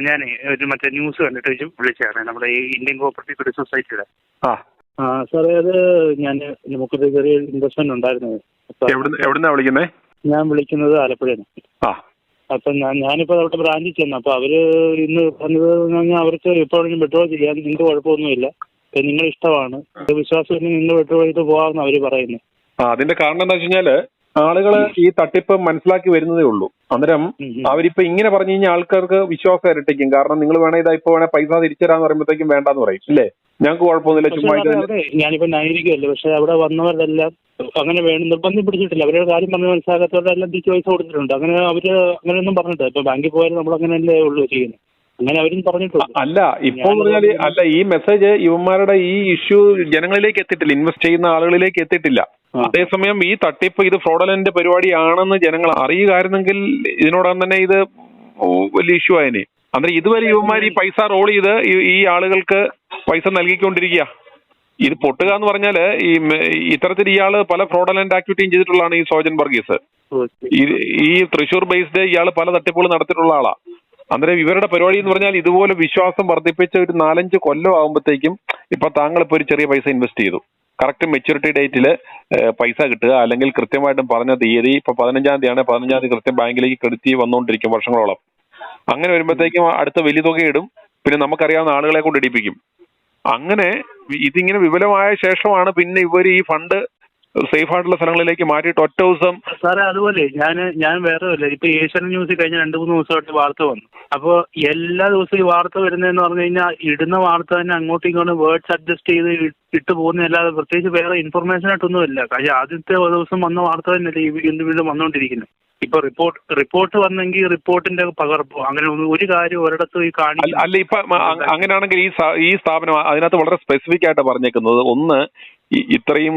ഞാൻ ഒരു മറ്റേ ന്യൂസ് കണ്ടിട്ട് വിളിച്ചതാണ് നമ്മുടെ ഈ ഇന്ത്യൻ കോപ്പറേറ്റീവ് ക്രെഡിറ്റ് സൊസൈറ്റിയുടെ ആ. സാറേ അത് ഞാൻ നമുക്കൊരു ചെറിയ ഇൻവെസ്റ്റ്മെന്റ് ഉണ്ടായിരുന്നു. വിളിക്കുന്നേ? ഞാൻ വിളിക്കുന്നത് ആലപ്പുഴയാണ്. ആ. അപ്പം ഞാൻ ഞാനിപ്പോ അവിടെ ബ്രാഞ്ചിൽ ചെന്നു അപ്പൊ അവർ ഇന്ന് പറഞ്ഞത് പറഞ്ഞാൽ അവർക്ക് എപ്പോഴും വിഡ്രോ ചെയ്യാൻ നിങ്ങൾക്ക് കുഴപ്പമൊന്നുമില്ല. നിങ്ങൾ ഇഷ്ടമാണ്. വിശ്വാസം നിങ്ങൾ വിഡ്രോ ചെയ്ത് പോകാമെന്ന് അവർ പറയുന്നത് ആ അതിന്റെ കാരണം എന്താ വെച്ച് കഴിഞ്ഞാൽ ആളുകൾ ഈ തട്ടിപ്പ് മനസ്സിലാക്കി വരുന്നതേ ഉള്ളൂ. അന്നേരം. അവരിപ്പോ ഇങ്ങനെ പറഞ്ഞു കഴിഞ്ഞാൽ ആൾക്കാർക്ക് വിശ്വാസം ഇരട്ടിക്കും. കാരണം നിങ്ങൾ വേണേ ഇതാ ഇപ്പൊ വേണേ പൈസ തിരിച്ചുതരാന്ന് പറയുമ്പോഴത്തേക്കും വേണ്ടാന്ന് പറയും. ഇല്ലേ? ഞങ്ങൾക്ക് കുഴപ്പമൊന്നുമില്ല ചുമ്മാ ഞാനിപ്പോ ന്യായീകരിക്കുമല്ലോ പക്ഷെ അവിടെ വന്നവരെല്ലാം അങ്ങനെ വേണം നിർബന്ധം പിടിച്ചിട്ടില്ല. അവരുടെ കാര്യം പറഞ്ഞ് മനസ്സിലാക്കാത്തവരുടെ എല്ലാം തിരിച്ച് പൈസ കൊടുത്തിട്ടുണ്ട്. അങ്ങനെ അവർ അങ്ങനെയൊന്നും പറഞ്ഞിട്ട് ഇപ്പൊ ബാങ്കിൽ പോയാലും നമ്മൾ അങ്ങനെയല്ലേ ഉള്ളൂ ചെയ്യുന്നത്. അങ്ങനെ അവരും പറഞ്ഞിട്ടുണ്ട് അല്ല ഇപ്പൊ പറഞ്ഞാൽ അല്ല ഈ മെസ്സേജ് ഇവന്മാരുടെ ഈ ഇഷ്യൂ ജനങ്ങളിലേക്ക് എത്തിയിട്ടില്ല. ഇൻവെസ്റ്റ് ചെയ്യുന്ന ആളുകളിലേക്ക് എത്തിയിട്ടില്ല. അതേസമയം ഈ തട്ടിപ്പ് ഇത് ഫ്രോഡലന്റ് പരിപാടിയാണെന്ന് ജനങ്ങൾ അറിയുകയായിരുന്നെങ്കിൽ ഇതിനോടകം തന്നെ ഇത് വലിയ ഇഷ്യൂ ആയനെ. അന്നേരം ഇതുവരെ ഇവന്മാർ ഈ പൈസ റോൾ ചെയ്ത് ഈ- ആളുകൾക്ക് പൈസ നൽകിക്കൊണ്ടിരിക്കുക. ഇത് പൊട്ടുക എന്ന് പറഞ്ഞാൽ ഈ ഇത്തരത്തിൽ ഇയാൾ പല ഫ്രോഡലന്റ് ആക്ടിവിറ്റിയും ചെയ്തിട്ടുള്ളതാണ് ഈ സോജൻ വർഗീസ്. ഈ ഈ തൃശൂർ ബേസ്ഡ് ഇയാൾ പല തട്ടിപ്പുകൾ നടത്തിയിട്ടുള്ള ആളാ. അന്നേരം ഇവരുടെ പരിപാടി എന്ന് പറഞ്ഞാൽ ഇതുപോലെ വിശ്വാസം വർദ്ധിപ്പിച്ച ഒരു നാലഞ്ച് കൊല്ലം ആകുമ്പോഴത്തേക്കും ഇപ്പൊ താങ്കൾ ഇപ്പൊ ഒരു ചെറിയ പൈസ ഇൻവെസ്റ്റ് ചെയ്തു. കറക്റ്റ് മെച്യൂരിറ്റി ഡേറ്റിൽ പൈസ കിട്ടുക. അല്ലെങ്കിൽ കൃത്യമായിട്ടും പറഞ്ഞ തീയതി ഇപ്പൊ പതിനഞ്ചാം തീയതി ആണെങ്കിൽ പതിനഞ്ചാം തീയതി കൃത്യം ബാങ്കിലേക്ക് ക്രെഡിറ്റ് വന്നുകൊണ്ടിരിക്കും വർഷങ്ങളോളം. അങ്ങനെ വരുമ്പോഴത്തേക്കും അടുത്ത വലിയ തുക ഇടും പിന്നെ നമുക്കറിയാവുന്ന ആളുകളെ കൊണ്ട് ഇടിപ്പിക്കും. അങ്ങനെ ഇതിങ്ങനെ വിപുലമായ ശേഷമാണ് പിന്നെ ഇവർ ഈ ഫണ്ട് സേഫ് ആയിട്ടുള്ള സ്ഥലങ്ങളിലേക്ക് മാറ്റിയിട്ട് ഒറ്റ ദിവസം സാറേ അതുപോലെ ഞാൻ ഞാൻ വേറെ അല്ല ഇപ്പൊ ഏഷ്യൻ ന്യൂസ് കഴിഞ്ഞ രണ്ട് മൂന്ന് ദിവസമായിട്ട് വാർത്ത വന്നു. അപ്പോൾ എല്ലാ ദിവസവും ഈ വാർത്ത വരുന്നതെന്ന് പറഞ്ഞു കഴിഞ്ഞാൽ ഇടുന്ന വാർത്ത തന്നെ അങ്ങോട്ടും ഇങ്ങോട്ടും വേർഡ്സ് അഡ്ജസ്റ്റ് ചെയ്ത് ഇട്ട് പോകുന്നതല്ലാതെ പ്രത്യേകിച്ച് വേറെ ഇൻഫർമേഷൻ ആയിട്ടൊന്നും ഇല്ല. കാര്യം ആദ്യത്തെ ദിവസം വന്ന വാർത്ത തന്നെയല്ലേ ഈ വീണ്ടും വീണ്ടും വന്നുകൊണ്ടിരിക്കുന്നത് ഇപ്പൊ റിപ്പോർട്ട് റിപ്പോർട്ട് വന്നെങ്കിൽ റിപ്പോർട്ടിന്റെ പകർപ്പോ. അങ്ങനെ ഒരു കാര്യം ഒരിടത്ത് ഈ കാണില്ല അല്ല ഇപ്പൊ അങ്ങനെയാണെങ്കിൽ ഈ ഈ സ്ഥാപനം അതിനകത്ത് വളരെ സ്പെസിഫിക് ആയിട്ട് പറഞ്ഞേക്കുന്നത്. ഒന്ന് ഇത്രയും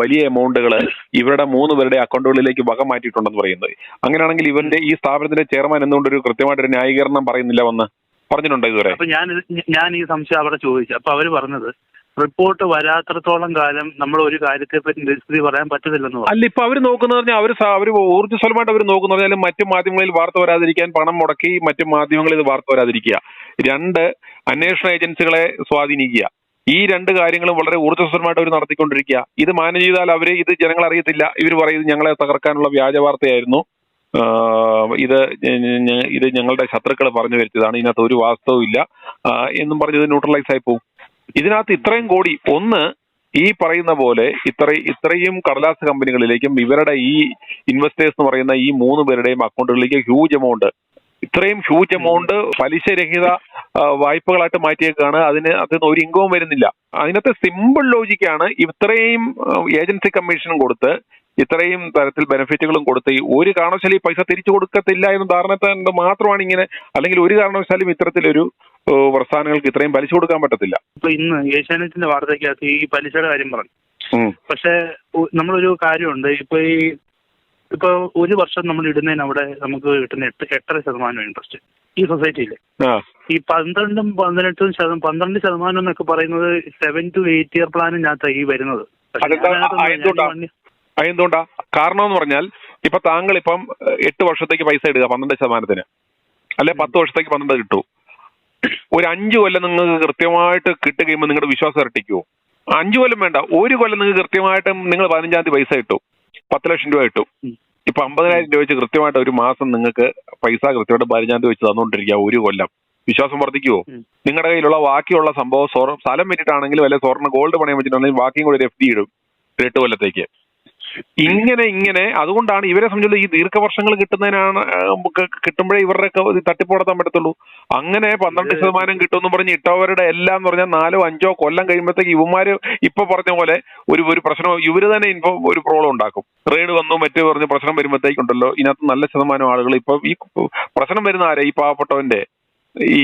വലിയ എമൗണ്ടുകൾ ഇവരുടെ മൂന്ന് പേരുടെ അക്കൗണ്ടുകളിലേക്ക് വക മാറ്റിയിട്ടുണ്ടെന്ന് പറയുന്നത് അങ്ങനെയാണെങ്കിൽ ഇവന്റെ ഈ സ്ഥാപനത്തിന്റെ ചെയർമാൻ എന്തുകൊണ്ട് ഒരു കൃത്യമായിട്ടൊരു ന്യായീകരണം പറയുന്നില്ല വന്ന് പറഞ്ഞിട്ടുണ്ടോ ഇതുവരെ? അപ്പൊ ഞാൻ ഞാൻ ഈ സംശയം അവിടെ ചോദിച്ചു. അപ്പൊ അവർ പറഞ്ഞത് റിപ്പോർട്ട് വരാത്രത്തോളം കാലം നമ്മൾ ഒരു കാര്യത്തെ പറ്റി നിശ്ചിതി പറയാൻ പറ്റത്തില്ലെന്ന് പറഞ്ഞു. അല്ല ഇപ്പൊ അവർ നോക്കുന്ന പറഞ്ഞാൽ അവർ അവർ ഊർജസ്വലമായിട്ട് അവർ നോക്കുന്ന പറഞ്ഞാൽ മറ്റു മാധ്യമങ്ങളിൽ വാർത്ത വരാതിരിക്കാൻ പണം മുടക്കി മറ്റു മാധ്യമങ്ങളിൽ ഇത് വാർത്ത വരാതിരിക്കുക. രണ്ട് അന്വേഷണ ഏജൻസികളെ സ്വാധീനിക്കുക. ഈ രണ്ട് കാര്യങ്ങളും വളരെ ഊർജസ്വരമായിട്ട് അവർ നടത്തിക്കൊണ്ടിരിക്കുക. ഇത് മാനേജ് ചെയ്താൽ അവർ ഇത് ജനങ്ങൾ അറിയത്തില്ല. ഇവർ പറയുന്നത് ഞങ്ങളെ തകർക്കാനുള്ള വ്യാജ വാർത്തയായിരുന്നു. ഇത് ഇത് ഞങ്ങളുടെ ശത്രുക്കൾ പറഞ്ഞു വരുത്തിയതാണ്. ഇതിനകത്ത് ഒരു വാസ്തവും ഇല്ല. എന്നും പറഞ്ഞത് ന്യൂട്രലൈസ് ആയി പോകും. ഇതിനകത്ത് ഇത്രയും കോടി. ഒന്ന് ഈ പറയുന്ന പോലെ ഇത്ര ഇത്രയും കടലാസ് കമ്പനികളിലേക്കും ഇവരുടെ ഈ ഇൻവെസ്റ്റേഴ്സ് എന്ന് പറയുന്ന ഈ മൂന്ന് പേരുടെയും അക്കൗണ്ടുകളിലേക്ക് ഹ്യൂജ് എമൗണ്ട് ഇത്രയും ഹ്യൂജ് എമൗണ്ട് പലിശരഹിത രഹിത വായ്പകളായിട്ട് മാറ്റിയേക്കാണ്. അതിന് അതിന് ഒരു ഇൻകവും വരുന്നില്ല. അതിനകത്ത് സിമ്പിൾ ലോജിക്കാണ് ഇത്രയും ഏജൻസി കമ്മീഷനും കൊടുത്ത് ഇത്രയും തരത്തിൽ ബെനിഫിറ്റുകളും കൊടുത്ത് ഒരു കാരണവശാലും ഈ പൈസ തിരിച്ചു കൊടുക്കത്തില്ല എന്ന് ധാരണ മാത്രമാണ് ഇങ്ങനെ അല്ലെങ്കിൽ ഒരു കാരണവശാലും ഇത്തരത്തിലൊരു പ്രസ്ഥാനങ്ങൾക്ക് ഇത്രയും പലിശ കൊടുക്കാൻ പറ്റത്തില്ല. ഇപ്പൊ ഇന്ന് ഏഷ്യാനെറ്റിന്റെ വാർത്തയ്ക്കകത്ത് ഈ പലിശയുടെ കാര്യം പറഞ്ഞു. പക്ഷേ നമ്മളൊരു കാര്യമുണ്ട്. ഇപ്പൊ ഈ ഇപ്പൊ ഒരു വർഷം നമ്മൾ ഇടുന്നതിന് അവിടെ നമുക്ക് കിട്ടുന്ന എട്ട് എട്ടര ശതമാനം ഇൻട്രസ്റ്റ് ഈ സൊസൈറ്റിയിൽ ഈ പന്ത്രണ്ടും പതിനെട്ടും ശതമാനം പന്ത്രണ്ട് ശതമാനം എന്നൊക്കെ പറയുന്നത് സെവൻ ടു എയ്റ്റ് ഇയർ പ്ലാനിനകത്ത് ഈ വരുന്നത്. അതെന്തുകൊണ്ടാ? കാരണം എന്ന് പറഞ്ഞാൽ ഇപ്പൊ താങ്കൾ ഇപ്പം എട്ട് വർഷത്തേക്ക് പൈസ ഇടുക പന്ത്രണ്ട് ശതമാനത്തിന്. അല്ലെ പത്ത് വർഷത്തേക്ക് പന്ത്രണ്ട് കിട്ടൂ. ഒരു അഞ്ചു കൊല്ലം നിങ്ങൾക്ക് കൃത്യമായിട്ട് കിട്ടുകയുമ്പോൾ നിങ്ങളുടെ വിശ്വാസം ഇരട്ടിക്കുമോ അഞ്ചു കൊല്ലം വേണ്ട ഒരു കൊല്ലം നിങ്ങൾക്ക് കൃത്യമായിട്ടും നിങ്ങൾ പതിനഞ്ചാം തീയതി പൈസ കിട്ടും. പത്ത് ലക്ഷം രൂപ കിട്ടും. ഇപ്പൊ അമ്പതിനായിരം രൂപ വെച്ച് കൃത്യമായിട്ട് ഒരു മാസം നിങ്ങൾക്ക് പൈസ കൃത്യമായിട്ട് പതിനഞ്ചാം വെച്ച് തന്നുകൊണ്ടിരിക്കുക ഒരു കൊല്ലം. വിശ്വാസം വർദ്ധിക്കുമോ നിങ്ങളുടെ കയ്യിലുള്ള ബാക്കിയുള്ള സംഭവം സ്വർണം സ്ഥലം വെച്ചിട്ടാണെങ്കിലും അല്ലെങ്കിൽ സ്വർണ ഗോൾഡ് പണയം വെച്ചിട്ടാണെങ്കിലും ബാക്കിയും കൂടി ഒരു എഫ് ഡി ഇടും എട്ട് കൊല്ലത്തേക്ക്. ഇങ്ങനെ ഇങ്ങനെ. അതുകൊണ്ടാണ് ഇവരെ സംബന്ധിച്ചുള്ള ഈ ദീർഘവർഷങ്ങൾ കിട്ടുന്നതിനാണ് കിട്ടുമ്പോഴേ ഇവരുടെ ഒക്കെ തട്ടിപ്പ് നടത്താൻ പറ്റത്തുള്ളൂ. അങ്ങനെ പന്ത്രണ്ട് ശതമാനം കിട്ടുമെന്ന് പറഞ്ഞ് ഇട്ടവരുടെ എല്ലാം എന്ന് പറഞ്ഞാൽ നാലോ അഞ്ചോ കൊല്ലം കഴിയുമ്പോഴത്തേക്ക് ഇവന്മാര് ഇപ്പൊ പറഞ്ഞ പോലെ ഒരു ഒരു പ്രശ്നം ഇവർ തന്നെ ഇപ്പൊ ഒരു പ്രോബ്ലം ഉണ്ടാക്കും. റെയ്ഡ് വന്നു മറ്റു പറഞ്ഞ് പ്രശ്നം വരുമ്പോഴത്തേക്കുണ്ടല്ലോ. ഇതിനകത്ത് നല്ല ശതമാനം ആളുകൾ ഇപ്പൊ ഈ പ്രശ്നം വരുന്ന ആരെ? ഈ പാവപ്പെട്ടവന്റെ ഈ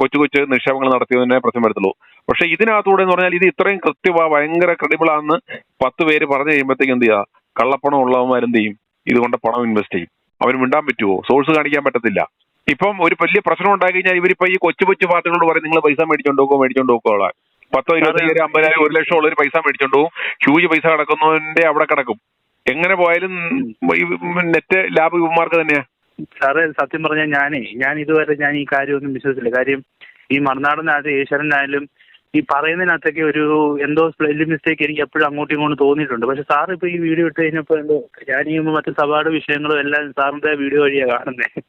കൊച്ചു കൊച്ചു നിക്ഷേപങ്ങൾ നടത്തിയതിനെ പ്രശ്നം വരത്തുള്ളൂ പക്ഷെ ഇതിനകത്തൂടെ എന്ന് പറഞ്ഞാൽ ഇത് ഇത്രയും കൃത്യമാ ഭയങ്കര ക്രെഡിബിൾ ആണെന്ന് പത്ത് പേര് പറഞ്ഞു കഴിയുമ്പോഴത്തേക്ക് എന്ത് ചെയ്യുക? കള്ളപ്പണം ഉള്ളവന്മാരെന്ത് ചെയ്യും? ഇതുകൊണ്ട് പണം ഇൻവെസ്റ്റ് ചെയ്യും. അവന് മിണ്ടാൻ പറ്റുമോ സോഴ്സ് കാണിക്കാൻ പറ്റത്തില്ല. ഇപ്പം ഒരു വലിയ പ്രശ്നം ഉണ്ടായി കഴിഞ്ഞാൽ ഇവരിപ്പോ ഈ കൊച്ചു കൊച്ചു പാർട്ടികളോട് പറയും നിങ്ങൾ പൈസ മേടിച്ചോണ്ട് പോകുമോ മേടിച്ചോണ്ട് പോകുക പത്തോ ഇരുപത്തയ്യായിരം അമ്പതിനായിരം ഒരു ലക്ഷം ഉള്ളൊരു പൈസ മേടിച്ചോണ്ട് പോകും ഹ്യൂജ് പൈസ കിടക്കുന്നതിന്റെ അവിടെ കിടക്കും. എങ്ങനെ പോയാലും നെറ്റ് ലാഭ ഇവന്മാർക്ക് തന്നെയാ. സാറേ സത്യം പറഞ്ഞാൽ ഞാനേ ഞാൻ ഇതുവരെ ഞാൻ ഈ കാര്യമൊന്നും വിശ്വസിച്ചില്ല. കാര്യം ഈ മറുനാടനായാലും ഈശ്വരനായാലും ഈ പറയുന്നതിനകത്തൊക്കെ ഒരു എന്തോ സ്പെല്ലിംഗ് മിസ്റ്റേക്ക് എനിക്ക് എപ്പോഴും അങ്ങോട്ടും ഇങ്ങോട്ടും തോന്നിയിട്ടുണ്ട്. പക്ഷെ സാർ ഇപ്പൊ ഈ വീഡിയോ ഇട്ട് കഴിഞ്ഞപ്പോ എന്തോ ഞാൻ ഈ മറ്റു സഭാട് വിഷയങ്ങളും എല്ലാം സാറിന്റെ വീഡിയോ വഴിയാ കാണുന്നേ.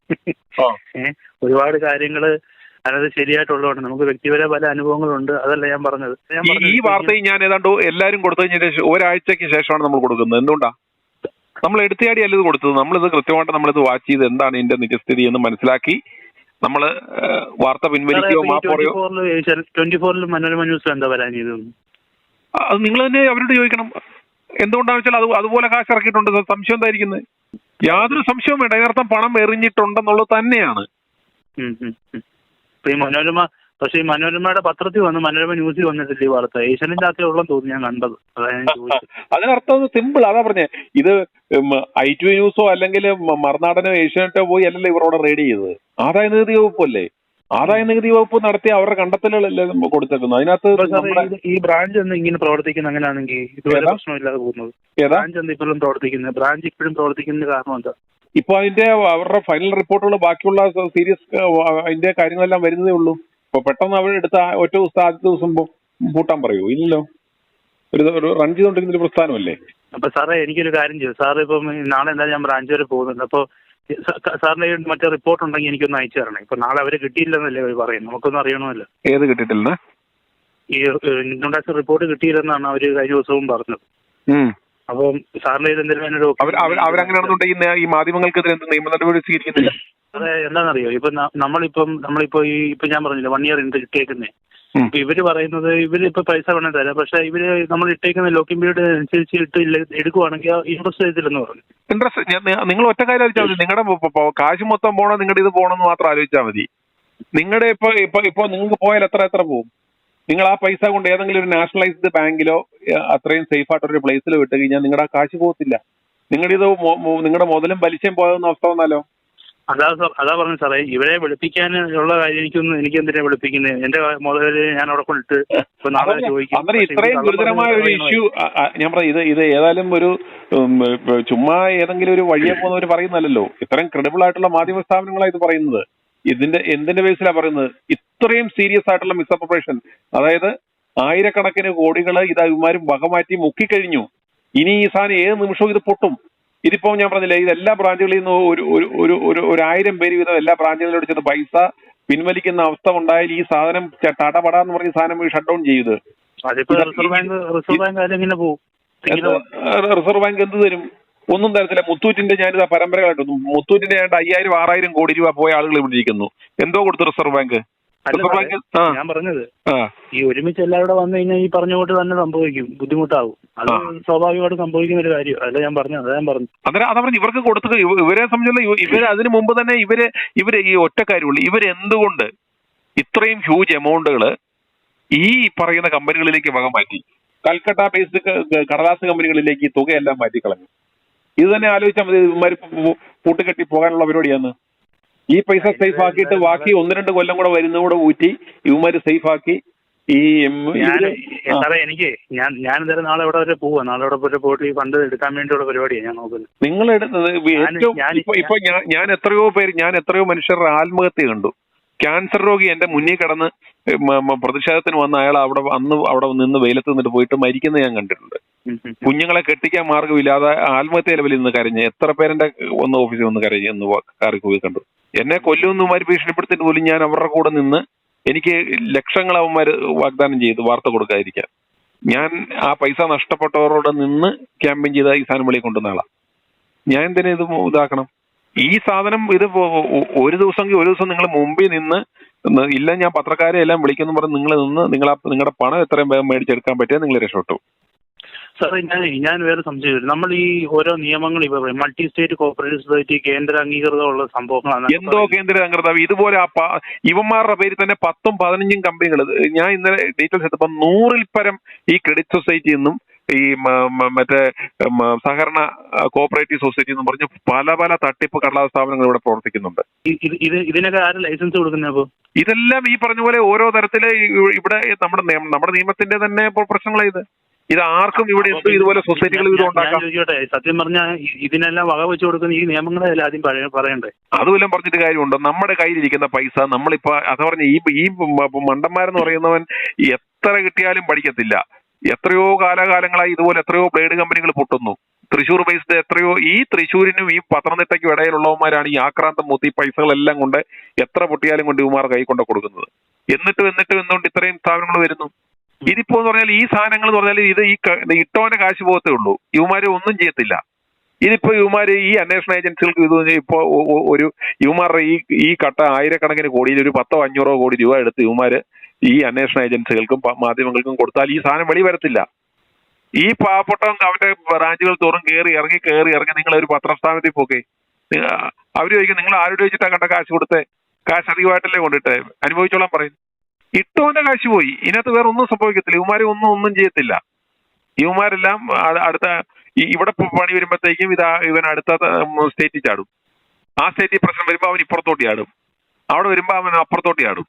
ഒരുപാട് കാര്യങ്ങൾ അതായത് ശരിയായിട്ടുള്ളതുകൊണ്ട് നമുക്ക് വ്യക്തിപര പല അനുഭവങ്ങളുണ്ട്. അതല്ല ഞാൻ പറഞ്ഞത്. ഈ- വാർത്തയും ഞാൻ ഏതാണ്ട് എല്ലാവരും കൊടുത്തു കഴിഞ്ഞ ശേഷം ഒരാഴ്ചക്ക് ശേഷമാണ് നമ്മൾ കൊടുക്കുന്നത്. എന്തുകൊണ്ടാ? നമ്മൾ എടുത്തുചാടിയല്ല ഇത് കൊടുത്തത്. നമ്മളിത് കൃത്യമായിട്ട് നമ്മളിത് വാച്ച് ചെയ്ത് എന്താണ് ഇതിന്റെ നിജസ്ഥിതി എന്ന് മനസ്സിലാക്കി നമ്മൾ വാർത്ത പിൻവലിക്കുകയോ മാപ്പറയോ ട്വന്റി പറയോ ഫോറിൽ മനോരമ ന്യൂസ് എന്താ വരാൻ ചെയ്തത്? അത് നിങ്ങൾ തന്നെ അവരോട് ചോദിക്കണം. എന്തുകൊണ്ടാണെന്ന് വെച്ചാൽ അത് അതുപോലെ കാശ് ഇറക്കിയിട്ടുണ്ട്. സംശയം എന്തായിരിക്കുന്നത് യാതൊരു സംശയവും വേണ്ട. ഇതിനർത്ഥം പണം എറിഞ്ഞിട്ടുണ്ടെന്നുള്ളത് തന്നെയാണ്. മനോരമ പക്ഷെ ഈ മനോരമയുടെ പത്രത്തിൽ വന്ന് മനോരമ ന്യൂസിൽ വന്നിട്ടില്ല ഈ വാർത്ത? ഏഷ്യനിന്റെ അകത്തേ ഉള്ളെന്ന് തോന്നുന്നു ഞാൻ കണ്ടത്. അതിനർത്ഥം സിമ്പിൾ അതാ പറഞ്ഞേ ഇത് ഐ ടി ന്യൂസോ അല്ലെങ്കിൽ മറുനാടനോ ഏഷ്യാനെറ്റോ പോയി അല്ലല്ലോ ഇവരോട് റെയ്ഡ് ചെയ്തത്? ആദായ നികുതി വകുപ്പല്ലേ ആദായ നികുതി വകുപ്പ് നടത്തി അവരുടെ കണ്ടെത്തലുകളല്ലേ കൊടുത്തേക്കുന്നു കൊടുത്തേക്കുന്നത്? അതിനകത്ത് ഈ ബ്രാഞ്ച് എന്ന് ഇങ്ങനെ പ്രവർത്തിക്കുന്ന അങ്ങനെയാണെങ്കിൽ ഇതുവരെ? പ്രശ്നമില്ലാതെ പോകുന്നത്. ബ്രാഞ്ച് എന്ന് ഇപ്പോഴും പ്രവർത്തിക്കുന്നത് ബ്രാഞ്ച് ഇപ്പോഴും പ്രവർത്തിക്കുന്നതിന് കാരണം എന്താ? ഇപ്പൊ അതിന്റെ അവരുടെ ഫൈനൽ റിപ്പോർട്ടുകൾ ബാക്കിയുള്ള സീരിയസ് അതിന്റെ കാര്യങ്ങളെല്ലാം വരുന്നതേ ഉള്ളൂ. ഇപ്പൊ പെട്ടെന്ന് അവരെടുത്ത ഒറ്റ ദിവസം ആദ്യത്തെ ദിവസം പൂട്ടാൻ പറയൂ. ഇല്ലല്ലോ. ഒരു റൺ ചെയ്തോണ്ടിരിക്കുന്ന ഒരു പ്രസ്ഥാനമല്ലേ? അപ്പൊ സാറേ എനിക്കൊരു കാര്യം ചെയ്യും. സാർ ഇപ്പം നാളെ എന്തായാലും ഞാൻ ബ്രാഞ്ച് വരെ പോകുന്നുണ്ട്. അപ്പൊ സാറിന്റെ മറ്റേ റിപ്പോർട്ട് ഉണ്ടെങ്കിൽ എനിക്കൊന്ന് അയച്ചു തരണേ. ഇപ്പൊ നാളെ അവർ കിട്ടിയില്ലെന്നല്ലേ അവർ പറയും നമുക്കൊന്നും അറിയണമല്ലോ. ഏത് കിട്ടിയിട്ടില്ല ഈ ഇൻകം ടാക്സ് റിപ്പോർട്ട് കിട്ടിയില്ലെന്നാണ് അവർ കഴിഞ്ഞ ദിവസവും പറഞ്ഞത്. അപ്പം സാറിന്റെ കയ്യിൽ എന്തെങ്കിലും അവരങ്ങനെയാണെന്നുണ്ടെങ്കിൽ ഈ മാധ്യമങ്ങൾക്കെതിരെ എന്ത് നിയമ നടപടി സ്വീകരിക്കുന്നില്ല? അതെ എന്താണെന്നറിയോ? ഇപ്പൊ നമ്മളിപ്പം നമ്മളിപ്പോ ഈ ഇപ്പൊ ഞാൻ പറഞ്ഞില്ല വൺ ഇയർ ഇട്ടേക്കുന്നേ. ഉം. ഇപ്പൊ ഇവർ പറയുന്നത് ഇവർ ഇപ്പൊ പൈസ വേണേ തരാം. പക്ഷെ ഇവർ നമ്മൾ ഇട്ടേക്കുന്ന ലോക്കിംഗ് പീരീഡ് അനുസരിച്ച് ഇട്ട് എടുക്കുവാണെങ്കിൽ ഇൻട്രസ്റ്റ് ചെയ്തില്ലെന്ന് പറഞ്ഞു. ഇൻട്രസ്റ്റ് നിങ്ങൾ ഒറ്റ കാര്യം ആലോചിച്ചാൽ മതി. നിങ്ങളുടെ കാശ് മൊത്തം പോണോ നിങ്ങളുടെ ഇത് പോണോന്ന് മാത്രം ആലോചിച്ചാൽ മതി. നിങ്ങളുടെ ഇപ്പൊ ഇപ്പൊ ഇപ്പൊ നിങ്ങൾക്ക് പോയാൽ എത്ര എത്ര പോകും നിങ്ങൾ ആ പൈസ കൊണ്ട് ഏതെങ്കിലും ഒരു നാഷണലൈസ്ഡ് ബാങ്കിലോ അത്രയും സേഫ് ആയിട്ട് ഒരു പ്ലേസിൽ വിട്ട് കഴിഞ്ഞാൽ നിങ്ങളുടെ ആ കാശ് പോകത്തില്ല. നിങ്ങളുടെ ഇത് നിങ്ങളുടെ മുതലും പലിശയും പോയതെന്ന് അവസ്ഥ വന്നാലോ? അതാ സാർ അതാ പറഞ്ഞു സാറേ ഇവരെ വിളിപ്പിക്കാൻ ഉള്ള കാര്യം എനിക്കൊന്നും എനിക്ക് എന്തിനാ വിളിപ്പിക്കുന്നത് എന്റെ മുതൽ ഞാൻ അവിടെ കൊണ്ടിട്ട് ഇപ്പൊ നാളെ ചോദിക്കും. അന്നേരം ഇത്രയും ഗുരുതരമായ ഒരു ഇഷ്യൂ ഞാൻ പറയാം ഇത് ഇത് ഏതായാലും ഒരു ചുമ്മാ ഏതെങ്കിലും ഒരു വഴിയെ പോകുന്നവർ പറയുന്നല്ലോ ഇത്രയും ക്രെഡിബിൾ ആയിട്ടുള്ള മാധ്യമ സ്ഥാപനങ്ങളാണ് ഇത് പറയുന്നത്. ഇതിന്റെ എന്തിന്റെ ബേസിലാണ് പറയുന്നത്? ഇത്രയും സീരിയസ് ആയിട്ടുള്ള മിസ്അപ്രപ്പറേഷൻ അതായത് ആയിരക്കണക്കിന് കോടികൾ ഇത് ഇവന്മാരും വകമാറ്റി മുക്കിക്കഴിഞ്ഞു. ഇനി ഈ സാധനം ഏത് നിമിഷവും ഇത് പൊട്ടും. ഇതിപ്പോ ഞാൻ പറഞ്ഞില്ലേ ഇത് എല്ലാ ബ്രാഞ്ചുകളിൽ നിന്ന് ഒരു ഒരു ഒരു ഒരു ആയിരം പേര് വീതം എല്ലാ ബ്രാഞ്ചുകളിലൂടെ ചെന്ന് പൈസ പിൻവലിക്കുന്ന അവസ്ഥ ഉണ്ടായാൽ ഈ സാധനം ടടപട എന്ന് പറഞ്ഞ സാധനം ഷട്ട് ഡൗൺ ചെയ്ത്. റിസർവ് ബാങ്ക് എന്ത് തരും? ഒന്നും തരത്തില്ല. മുത്തൂറ്റിന്റെ ഞാനിതാ പരമ്പരകളായിട്ട് മുത്തൂറ്റിന്റെ ഏതാണ്ട് അയ്യായിരം ആറായിരം കോടി രൂപ പോയ ആളുകൾ ഇവിടെ ഇരിക്കുന്നു. എന്തോ കൊടുത്തു റിസർവ് ബാങ്ക് അല്ല ഞാൻ പറഞ്ഞത്. ഈ ഒരുമിച്ച് എല്ലാവരും വന്നു കഴിഞ്ഞാൽ ഈ പറഞ്ഞ കൊണ്ട് തന്നെ സംഭവിക്കും. ബുദ്ധിമുട്ടാവും. അത് സ്വാഭാവികമായിട്ട് സംഭവിക്കുന്ന ഒരു കാര്യം. അതല്ല ഞാൻ പറഞ്ഞത് അതാ ഞാൻ പറഞ്ഞു അന്നേരം അതാ പറഞ്ഞു ഇവർക്ക് കൊടുത്തത് ഇവ- ഇവരെ സംബന്ധിച്ചുള്ള ഇവ- ഇവർ അതിന് മുമ്പ് തന്നെ ഇവർ ഇവർ ഈ ഒറ്റ കാര്യമുള്ളൂ. ഇവരെന്തുകൊണ്ട് ഇത്രയും ഹ്യൂജ് എമൗണ്ടുകൾ ഈ പറയുന്ന കമ്പനികളിലേക്ക് വക മാറ്റി? കൽക്കട്ട ബേസ്ഡ് കടലാസ് കമ്പനികളിലേക്ക് ഈ തുകയെല്ലാം മാറ്റിക്കളഞ്ഞു. ഇത് തന്നെ ആലോചിച്ചാൽ മതി ഇവന്മാർ പൂട്ടുകെട്ടി പോകാനുള്ള പരിപാടിയാണ് ഈ പൈസ സേഫ് ആക്കിയിട്ട് ബാക്കി ഒന്ന് രണ്ട് കൊല്ലം കൂടെ വരുന്ന കൂടെ ഊറ്റി ഇവന്മാര് സേഫ് ആക്കി ഈ സാറേ എനിക്ക് ഞാൻ ഞാൻ എന്തായാലും നാളെ ഇവിടെ വരെ പോവാ? നാളെ ഇവിടെ വരെ പോയിട്ട് ഈ ഫണ്ട് എടുക്കാൻ വേണ്ടിയുള്ള പരിപാടിയാണ് ഞാൻ നോക്കുന്നത്. നിങ്ങൾ എടുത്തത് ഏറ്റവും ഇപ്പൊ ഞാൻ എത്രയോ പേര് ഞാൻ എത്രയോ മനുഷ്യരുടെ ആത്മഹത്യ കണ്ടു. ക്യാൻസർ രോഗി എന്റെ മുന്നിൽ കടന്ന് പ്രതിഷേധത്തിന് വന്ന അയാൾ അവിടെ അന്ന് അവിടെ നിന്ന് വെയിലത്ത് നിന്നിട്ട് പോയിട്ട് മരിക്കുന്നത് ഞാൻ കണ്ടിട്ടുണ്ട്. കുഞ്ഞുങ്ങളെ കെട്ടിക്കാൻ മാർഗമില്ലാതെ ആത്മഹത്യ ലെവലിൽ നിന്ന് കരഞ്ഞ് എത്ര പേരെന്റെ ഒന്ന് ഓഫീസിൽ വന്ന് കരഞ്ഞ് എന്ന് കയറി പോയി കണ്ടു. എന്നെ കൊല്ലുമെന്നുമാര് ഭീഷണിപ്പെടുത്തിട്ട് പോലും ഞാൻ അവരുടെ കൂടെ നിന്ന് എനിക്ക് ലക്ഷങ്ങൾ അവന്മാര് വാഗ്ദാനം ചെയ്തു വാർത്ത കൊടുക്കാതിരിക്കാൻ. ഞാൻ ആ പൈസ നഷ്ടപ്പെട്ടവരോട് നിന്ന് ക്യാമ്പയിൻ ചെയ്ത ഈ സാധനം വെളിയിൽ കൊണ്ടുവന്ന ആളാ. ഞാൻ എന്തിനാ ഇത് ഇതാക്കണം? ഈ സാധനം ഇത് ഒരു ദിവസമെങ്കിൽ ഒരു ദിവസം നിങ്ങൾ മുമ്പിൽ നിന്ന് ഇല്ല ഞാൻ പത്രക്കാരെ എല്ലാം വിളിക്കുന്നു പറഞ്ഞ് നിങ്ങൾ നിന്ന് നിങ്ങൾ നിങ്ങളുടെ പണം എത്രയും വേഗം മേടിച്ചെടുക്കാൻ പറ്റിയ നിങ്ങൾ രക്ഷപ്പെട്ടു. സാറേ ഞാൻ ഞാൻ വേറെ സംശയം നമ്മൾ ഈ ഓരോ നിയമങ്ങൾ ഇപ്പൊ മൾട്ടി സ്റ്റേറ്റ് കോപ്പറേറ്റീവ് സൊസൈറ്റി കേന്ദ്ര അംഗീകൃതമുള്ള സംഭവങ്ങളാണ് എന്തോ കേന്ദ്ര അംഗീകൃത ഇതുപോലെ ഇവന്മാരുടെ പേരിൽ തന്നെ പത്തും പതിനഞ്ചും കമ്പനികൾ ഞാൻ ഇന്നലെ ഡീറ്റെയിൽസ് എടുത്തപ്പോ നൂറിൽ പരം ഈ ക്രെഡിറ്റ് സൊസൈറ്റി എന്നും ഈ മറ്റേ സഹകരണ കോപ്പറേറ്റീവ് സൊസൈറ്റി എന്ന് പറഞ്ഞ് പല പല തട്ടിപ്പ് കടലാസ് സ്ഥാപനങ്ങൾ ഇവിടെ പ്രവർത്തിക്കുന്നുണ്ട്. ഇതിനൊക്കെ ആര് ലൈസൻസ് കൊടുക്കുന്നത് ഇതെല്ലാം ഈ പറഞ്ഞ പോലെ ഓരോ തരത്തിൽ ഇവിടെ നമ്മുടെ നിയമം നമ്മുടെ നിയമത്തിന്റെ തന്നെ ഇപ്പോൾ പ്രശ്നങ്ങളായത് ഇത്. ഇത് ആർക്കും ഇവിടെ ഇതുപോലെ സൊസൈറ്റികൾ ഇത് ഉണ്ടാക്കാം. സത്യം പറഞ്ഞാൽ ഇതിനെല്ലാം വക വെച്ച് കൊടുക്കുന്ന ഈ നിയമങ്ങളെല്ലാം ആദ്യം പറയ- പറയണ്ടേ? അതുമെല്ലാം പറഞ്ഞിട്ട് കാര്യമുണ്ടോ? നമ്മുടെ കയ്യിലിരിക്കുന്ന പൈസ നമ്മളിപ്പോ അത് പറഞ്ഞ ഈ ഈ മണ്ടന്മാരെന്ന് പറയുന്നവൻ എത്ര കിട്ടിയാലും പഠിക്കത്തില്ല. എത്രയോ കാലകാലങ്ങളായി ഇതുപോലെ എത്രയോ ബ്ലേഡ് കമ്പനികൾ പൊട്ടുന്നു. തൃശൂർ ബേസ്ഡ് എത്രയോ ഈ തൃശ്ശൂരിനും ഈ പത്തനംതിട്ടയ്ക്കും ഇടയിലുള്ളവന്മാരാണ് ഈ ആക്രാന്തം മൂത്തി പൈസകളെല്ലാം കൊണ്ട് എത്ര പൊട്ടിയാലും കൊണ്ട് ഇവമാർ കൈ കൊണ്ട് കൊടുക്കുന്നത്. എന്നിട്ടും എന്നിട്ടും എന്തുകൊണ്ട് ഇത്രയും സ്ഥാപനങ്ങൾ വരുന്നു? ഇതിപ്പോ എന്ന് പറഞ്ഞാൽ ഈ സാധനങ്ങൾ എന്ന് പറഞ്ഞാൽ ഇത് ഈ ഇട്ടവന്റെ കാശ് പോകത്തേ ഉള്ളൂ. ഇവമാര് ഒന്നും ചെയ്യത്തില്ല. ഇതിപ്പോ ഇവമാര് ഈ അന്വേഷണ ഏജൻസികൾക്ക് ഇത് ഇപ്പോ ഒരു ഇവമാരുടെ ഈ ഈ കട്ട ആയിരക്കണക്കിന് കോടിയിൽ ഒരു പത്തോ അഞ്ഞൂറോ കോടി രൂപ എടുത്ത് ഇവമാര് ഈ അന്വേഷണ ഏജൻസികൾക്കും മാധ്യമങ്ങൾക്കും കൊടുത്താൽ ഈ സാധനം വെളി വരത്തില്ല. ഈ പാവപ്പെട്ടവൻ അവന്റെ ബ്രാഞ്ചുകൾ തോറും കയറി ഇറങ്ങി കയറി ഇറങ്ങി നിങ്ങൾ ഒരു പത്രസ്ഥാപനത്തിൽ പോക്കെ. അവർ ചോദിക്കും നിങ്ങൾ ആരോട് ചോദിച്ചിട്ടാ കണ്ട കാശ് കൊടുത്തെ? കാശ് അധികമായിട്ടല്ലേ കൊണ്ടിട്ടേ? അനുഭവിച്ചോളാൻ പറയും. ഇട്ടോന്റെ കാശ് പോയി. ഇതിനകത്ത് വേറെ ഒന്നും സംഭവിക്കത്തില്ല. യുമാരെ ഒന്നും ഒന്നും ചെയ്യത്തില്ല. യുമാരെല്ലാം അടുത്ത ഈ- ഇവിടെ പണി വരുമ്പോഴത്തേക്കും ഇതാ ഇവൻ അടുത്ത സ്റ്റേറ്റിൽ ചാടും. ആ സ്റ്റേറ്റിൽ പ്രശ്നം വരുമ്പോൾ അവൻ ഇപ്പുറത്തോട്ട് ചാടും. അവിടെ വരുമ്പോൾ അവൻ അപ്പുറത്തോട്ട് ചാടും.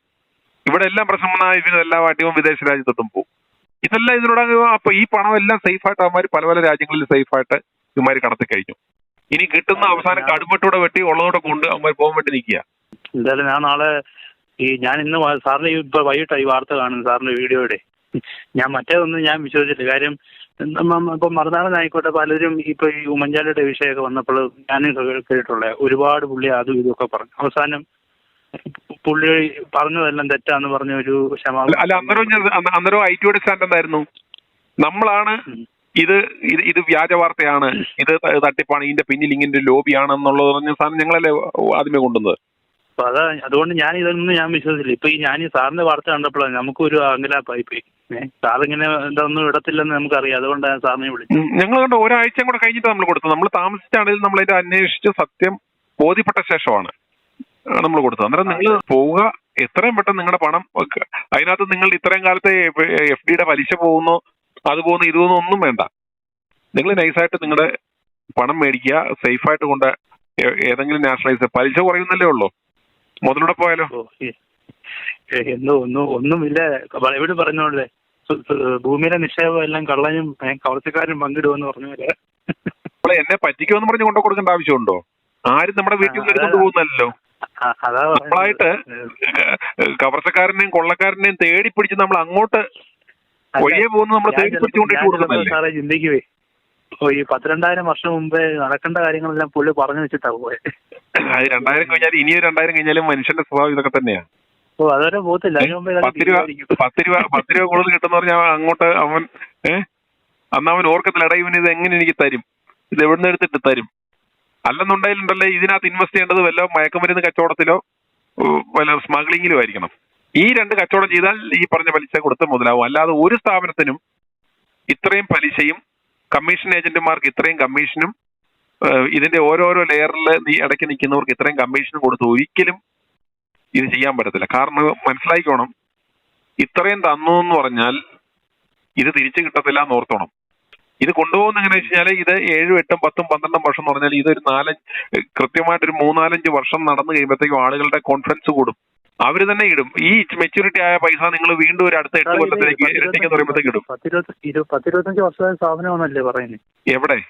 ഇവിടെ എല്ലാം പ്രശ്നം വന്നാൽ ഇവന് എല്ലാ വാട്ടിയും വിദേശ രാജ്യത്തോട്ടും പോകും. ഇതെല്ലാം ഇതിനോട് അപ്പൊ ഈ പണം എല്ലാം സേഫായിട്ട് അവന്മാർ പല പല രാജ്യങ്ങളിൽ സേഫായിട്ട് ഇവന്മാർ കടത്തി കഴിഞ്ഞു. ഇനി കിട്ടുന്ന അവസാനം കടുമട്ടോടെ വെട്ടി ഉള്ളതോടെ കൊണ്ട് അവന്മാർ പോകാൻ വേണ്ടി നിൽക്കുക. എന്തായാലും ഞാൻ നാളെ ഈ ഞാൻ ഇന്ന് സാറിന് ഇപ്പൊ വൈകിട്ടായി വാർത്ത കാണുന്നത് സാറിന്റെ വീഡിയോയുടെ. ഞാൻ മറ്റേതൊന്നും ഞാൻ വിശ്വസിച്ചില്ല കാര്യം ഇപ്പൊ മറുനാടനായിക്കോട്ടെ പലരും ഇപ്പൊ ഈ ഉമ്മൻചാണ്ടിയുടെ വിഷയമൊക്കെ വന്നപ്പോൾ ഞാൻ കേട്ടിട്ടുള്ള ഒരുപാട് പുള്ളി അതും ഇതൊക്കെ പറഞ്ഞു. അവസാനം പുള്ളി പറഞ്ഞതെല്ലാം തെറ്റാന്ന് പറഞ്ഞ ഒരു അല്ല അല്ല അന്നേരം ഞാൻ- അന്ന- അന്നേരം ഐ ടിയുടെ സ്റ്റാൻഡ് എന്തായിരുന്നു? നമ്മളാണ് ഇത് ഇത് ഇത് വ്യാജ വാർത്തയാണ്. ഇത് തട്ടിപ്പാണ്. ഇതിന്റെ പിന്നിൽ ഇങ്ങനെ ഒരു ലോബിയാണെന്നുള്ളത് പറഞ്ഞ സാധനം ഞങ്ങളല്ലേ ആദ്യമേ കൊണ്ടുവന്നത്. അപ്പൊ അതാ അതുകൊണ്ട് ഞാൻ ഇതൊന്നും ഞാൻ വിശ്വസിച്ചില്ല. ഇപ്പൊ ഈ ഞാൻ ഈ സാറിന്റെ വാർത്ത കണ്ടപ്പോഴാണ് നമുക്കൊരു അങ്കലാപ്പായി പോയി സാറിങ്ങനെ ഇതൊന്നും ഇടത്തില്ലെന്ന് നമുക്കറിയാം. അതുകൊണ്ടാണ് സാറിനെ വിളിച്ചത്. ഞങ്ങൾ കണ്ട ഒരാഴ്ച കൂടെ കഴിഞ്ഞിട്ട് നമ്മൾ കൊടുത്തത്. നമ്മൾ താമസിച്ചാണെങ്കിൽ നമ്മൾ അതിന്റെ അന്വേഷിച്ച് സത്യം ബോധ്യപ്പെട്ട ശേഷമാണ് നമ്മൾ കൊടുത്തത്. അന്നേരം നിങ്ങൾ പോവുക. എത്രയും പെട്ടെന്ന് നിങ്ങളുടെ പണം വെക്കുക അതിനകത്ത് നിങ്ങൾ ഇത്രയും കാലത്തെ എഫ് ഡിയുടെ പലിശ പോകുന്നു അത് പോകുന്നു ഇത് പോകുന്നു ഒന്നും വേണ്ട. നിങ്ങൾ നൈസായിട്ട് നിങ്ങളുടെ പണം മേടിക്കുക സേഫായിട്ട് കൊണ്ട് ഏതെങ്കിലും നാഷണലൈസ് പലിശ കുറയുന്നല്ലേ ഉള്ളൂ. മുതലൂടെ പോയാലോ? ഒന്നും ഒന്നുമില്ല. എവിടെ പറഞ്ഞോളേ. ഭൂമിയിലെ നിക്ഷേപം എല്ലാം കള്ളനും കവർച്ചക്കാരും പങ്കിടുമെന്ന് പറഞ്ഞ പോലെ. അപ്പോൾ എന്നെ പറ്റിക്കുമെന്ന് പറഞ്ഞ് കൊണ്ടു കൊടുക്കേണ്ട ആവശ്യമുണ്ടോ? ആരും നമ്മുടെ വീട്ടിൽ നിന്ന് എടുത്തോണ്ട് പോകുന്നല്ലോ നമ്മളായിട്ട് കവർച്ചക്കാരനെയും കൊള്ളക്കാരനെയും തേടി പിടിച്ച് നമ്മൾ അങ്ങോട്ട് ഒഴിയെ പോകുന്ന നമ്മൾ തേടി പിടിച്ചുകൊണ്ടിട്ട് കൊടുക്കുന്നല്ലേ ചിന്തിക്കുവേ. ഓ ഈ പത്തിരണ്ടായിരം വർഷം മുമ്പേ നടക്കേണ്ട കാര്യങ്ങളെല്ലാം പുള്ളി പറഞ്ഞു വെച്ചിട്ടാ പോയത് രണ്ടായിരം കഴിഞ്ഞാൽ ഇനിയും രണ്ടായിരം കഴിഞ്ഞാലും മനുഷ്യന്റെ സ്വഭാവം ഇതൊക്കെ തന്നെയാണ് അതുവരെ പത്ത് രൂപ. പത്ത് രൂപ പത്ത് രൂപ കൂടുതൽ കിട്ടുന്ന പറഞ്ഞാൽ അങ്ങോട്ട് അവൻ ഏഹ് അന്ന് അവൻ ഓർക്കത്തില്ല എടാ ഇവൻ ഇത് എങ്ങനെ എനിക്ക് തരും? ഇത് എവിടുന്ന് എടുത്തിട്ട് തരും? അല്ലെന്നുണ്ടെങ്കിലുണ്ടല്ലേ ഇതിനകത്ത് ഇൻവെസ്റ്റ് ചെയ്യേണ്ടത് വല്ല മയക്കുമരുന്ന് കച്ചവടത്തിലോ വല്ല സ്മഗ്ലിങ്ങിലോ ആയിരിക്കണം. ഈ രണ്ട് കച്ചവടം ചെയ്താൽ ഈ പറഞ്ഞ പലിശ കൊടുത്ത് മുതലാവും. അല്ലാതെ ഒരു സ്ഥാപനത്തിനും ഇത്രയും പലിശയും കമ്മീഷൻ ഏജന്റുമാർക്ക് ഇത്രയും കമ്മീഷനും ഇതിന്റെ ഓരോരോ ലെയറിൽ നീ ഇടയ്ക്ക് നിൽക്കുന്നവർക്ക് ഇത്രയും കമ്മീഷനും കൊടുത്ത് ഒരിക്കലും ഇത് ചെയ്യാൻ പറ്റത്തില്ല. കാരണം മനസ്സിലായിക്കോണം ഇത്രയും തന്നു എന്ന് പറഞ്ഞാൽ ഇത് തിരിച്ചു കിട്ടത്തില്ല എന്ന് ഓർത്തോണം. ഇത് കൊണ്ടുപോകുന്ന എങ്ങനെ വെച്ച് കഴിഞ്ഞാൽ ഇത് ഏഴും എട്ടും പത്തും പന്ത്രണ്ടും വർഷം എന്ന് പറഞ്ഞാൽ ഇതൊരു നാലഞ്ച് കൃത്യമായിട്ടൊരു മൂന്നാലഞ്ച് വർഷം നടന്നു കഴിയുമ്പോഴത്തേക്കും ആളുകളുടെ കോൺഫിഡൻസ് കൂടും. അവർ തന്നെ ഇടും. ഈ മെച്ചൂരിറ്റി ആയ പൈസ നിങ്ങൾ വീണ്ടും ഒരു അടുത്ത എട്ട് കൊല്ലത്തിലേക്ക് ഇരട്ടിക്കെന്ന് പറയുമ്പോഴത്തേക്ക് ഇടും. പത്തിരുപത്തി ഇരു- പത്തിരുപത്തഞ്ച് വർഷമായ സ്ഥാപനമാണല്ലേ പറയുന്നത് എവിടെ?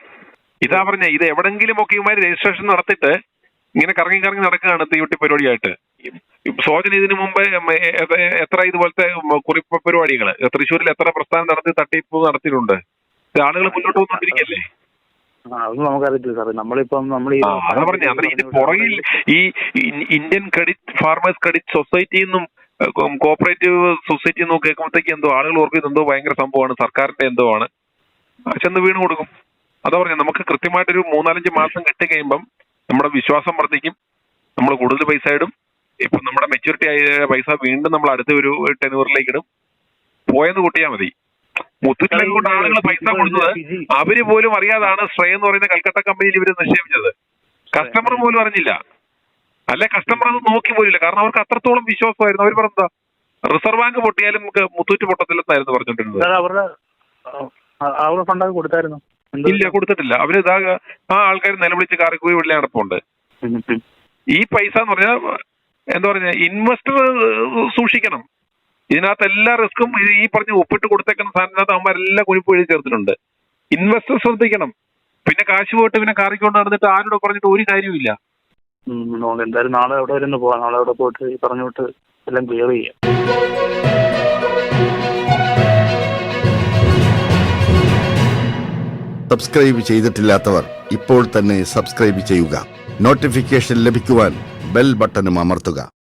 ഇതാ പറഞ്ഞ ഇത് എവിടെങ്കിലും ഒക്കെ രജിസ്ട്രേഷൻ നടത്തിയിട്ട് ഇങ്ങനെ കറങ്ങി കറങ്ങി നടക്കുകയാണ് തീവട്ടി പരിപാടിയായിട്ട്. സോജൻ ഇതിനു മുമ്പ് എത്ര ഇതുപോലത്തെ കുറിപ്പ് പരിപാടികൾ തൃശ്ശൂരിൽ എത്ര പ്രസ്ഥാനം നടത്തി തട്ടിപ്പ് നടത്തിയിട്ടുണ്ട്? ആളുകൾ മുന്നോട്ട് വന്നിരിക്കല്ലേ അതൊന്നും നമുക്കറിയത്തില്ല സാറേ. നമ്മളിപ്പം നമ്മൾ അതാ പറഞ്ഞ. അന്നേരം ഇത് പുറകിൽ ഈ ഇന്ത്യൻ ക്രെഡിറ്റ് ഫാർമേഴ്സ് ക്രെഡിറ്റ് സൊസൈറ്റിയിൽ നിന്നും കോപ്പറേറ്റീവ് സൊസൈറ്റി നിന്നും കേൾക്കുമ്പോഴത്തേക്ക് എന്തോ ആളുകൾ ഓർക്കും എന്തോ ഭയങ്കര സംഭവമാണ് സർക്കാരിന്റെ എന്തോ ആണ്. ചെന്ന് വീണ് കൊടുക്കും. അതാ പറഞ്ഞ. നമുക്ക് കൃത്യമായിട്ടൊരു മൂന്നാലഞ്ച് മാസം കിട്ടി കഴിയുമ്പം നമ്മുടെ വിശ്വാസം വർദ്ധിക്കും. നമ്മൾ കൂടുതൽ പൈസ ഇടും. ഇപ്പൊ നമ്മുടെ മെച്യൂരിറ്റി ആയ പൈസ വീണ്ടും നമ്മൾ അടുത്ത ഒരു ടെനൂറിലേക്ക് ഇടും. പോയെന്ന് കൂട്ടിയാൽ മതി. മുത്തൂറ്റിലേക്ക് കൊണ്ട് ആളുകൾ പൈസ കൊടുത്തത് അവർ പോലും അറിയാതാണ് ശ്രേ എന്ന് പറയുന്ന കൽക്കട്ട കമ്പനിയിൽ ഇവർ നിക്ഷേപിച്ചത്. കസ്റ്റമർ പോലും അറിഞ്ഞില്ല. അല്ലെ കസ്റ്റമർ അത് നോക്കി പോലില്ല. കാരണം അവർക്ക് അത്രത്തോളം വിശ്വാസമായിരുന്നു. അവർ പറഞ്ഞതാ റിസർവ് ബാങ്ക് പൊട്ടിയാലും നമുക്ക് മുത്തൂറ്റ് പൊട്ടത്തില്ലെന്നായിരുന്നു പറഞ്ഞോണ്ടിരുന്നത്. കൊടുത്തായിരുന്നു? ഇല്ല കൊടുത്തിട്ടില്ല. അവർ ഇതാ ആ ആൾക്കാർ നിലവിളിച്ച് കാറിക്കുപോയി വെള്ളി നടപ്പുണ്ട്. ഈ പൈസ എന്ന് പറഞ്ഞാൽ എന്താ പറഞ്ഞ ഇൻവെസ്റ്റർ സൂക്ഷിക്കണം. ഇതിനകത്ത് എല്ലാ റിസ്ക്കും ഈ പറഞ്ഞ് ഒപ്പിട്ട് കൊടുത്തേക്കുന്ന സാധനത്തിനകത്ത് അവന്മാരെല്ലാം കുഴിപ്പ് എഴുതി ചേർത്തിട്ടുണ്ട്. ഇൻവെസ്റ്റർ ശ്രദ്ധിക്കണം. പിന്നെ കാശ് പോയിട്ട് പിന്നെ കാറിക്കൊണ്ട് നടന്നിട്ട് ആരോട് പറഞ്ഞിട്ട് ഒരു കാര്യമില്ല നമുക്ക് എന്തായാലും നാളെ അവിടെ വരെ ഒന്ന് പോവാം. നാളെ അവിടെ പോയിട്ട് ഈ പറഞ്ഞോട്ട് എല്ലാം ക്ലിയർ ചെയ്യാം. സബ്സ്ക്രൈബ് ചെയ്തിട്ടില്ലാത്തവർ ഇപ്പോൾ തന്നെ സബ്സ്ക്രൈബ് ചെയ്യുക. നോട്ടിഫിക്കേഷൻ ലഭിക്കുവാൻ ബെൽ ബട്ടണും അമർത്തുക.